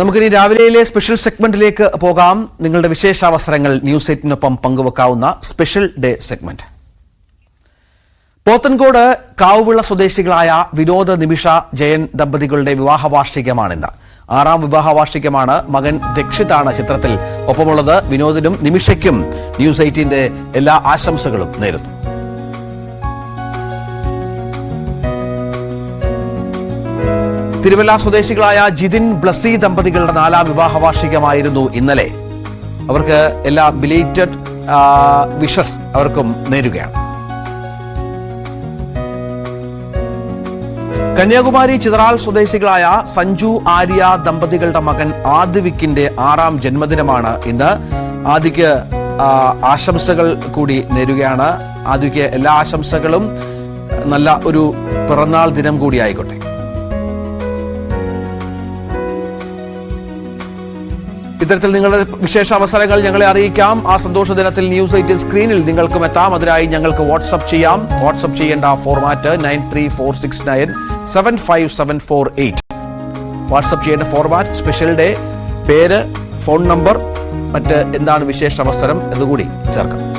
നമുക്കിനി രാവിലെയിലെ സ്പെഷ്യൽ സെഗ്മെന്റിലേക്ക് പോകാം. നിങ്ങളുടെ വിശേഷാവസരങ്ങൾ ന്യൂസ് എയ്റ്റിനൊപ്പം പങ്കുവെക്കാവുന്ന special day segment Pothencode Kavuvila സ്വദേശികളായ വിനോദ നിമിഷ ജയൻ ദമ്പതികളുടെ വിവാഹ വാർഷികമാണിന്ന് ആറാം വിവാഹ വാർഷികമാണ് മകൻ ദക്ഷിതാണ് ചിത്രത്തിൽ. ഒപ്പമുള്ളത് വിനോദിനും നിമിഷയ്ക്കും. ന്യൂസ് എയ്റ്റീന്റെ എല്ലാ ആശംസകളും നേരുന്നു. തിരുവല്ല സ്വദേശികളായ ജിതിൻ ബ്ലസി ദമ്പതികളുടെ നാലാം വിവാഹ വാർഷികമായിരുന്നു ഇന്നലെ. അവർക്ക് എല്ലാ ബിലേറ്റഡ് വിഷസ് അവർക്കും നേരുകയാണ്. കന്യാകുമാരി ചിതറാൽ സ്വദേശികളായ സഞ്ജു ആര്യ ദമ്പതികളുടെ മകൻ ആദിവിക്കിന്റെ ആറാം ജന്മദിനമാണ് ഇന്ന്. ആദിക്ക് ആശംസകൾ കൂടി നേരുകയാണ്. ആദിക്ക് എല്ലാ ആശംസകളും. നല്ല ഒരു പിറന്നാൾ ദിനം കൂടി ആയിക്കോട്ടെ. ഇത്തരത്തിൽ നിങ്ങളുടെ വിശേഷ അവസരങ്ങൾ ഞങ്ങളെ അറിയിക്കാം. ആ സന്തോഷ ദിനത്തിൽ ന്യൂസ് എയ്റ്റീൻ സ്ക്രീനിൽ നിങ്ങൾക്കും എത്താം. അതിനായി ഞങ്ങൾക്ക് വാട്സപ്പ് ചെയ്യാം. വാട്സപ്പ് ചെയ്യേണ്ട format nine three four six nine seven five seven four eight. WhatsApp ചെയ്യേണ്ട ഫോർമാറ്റ് സ്പെഷ്യൽ ഡേ പേര് ഫോൺ നമ്പർ മറ്റ് എന്താണ് വിശേഷ അവസരം എന്നുകൂടി ചേർക്കാം.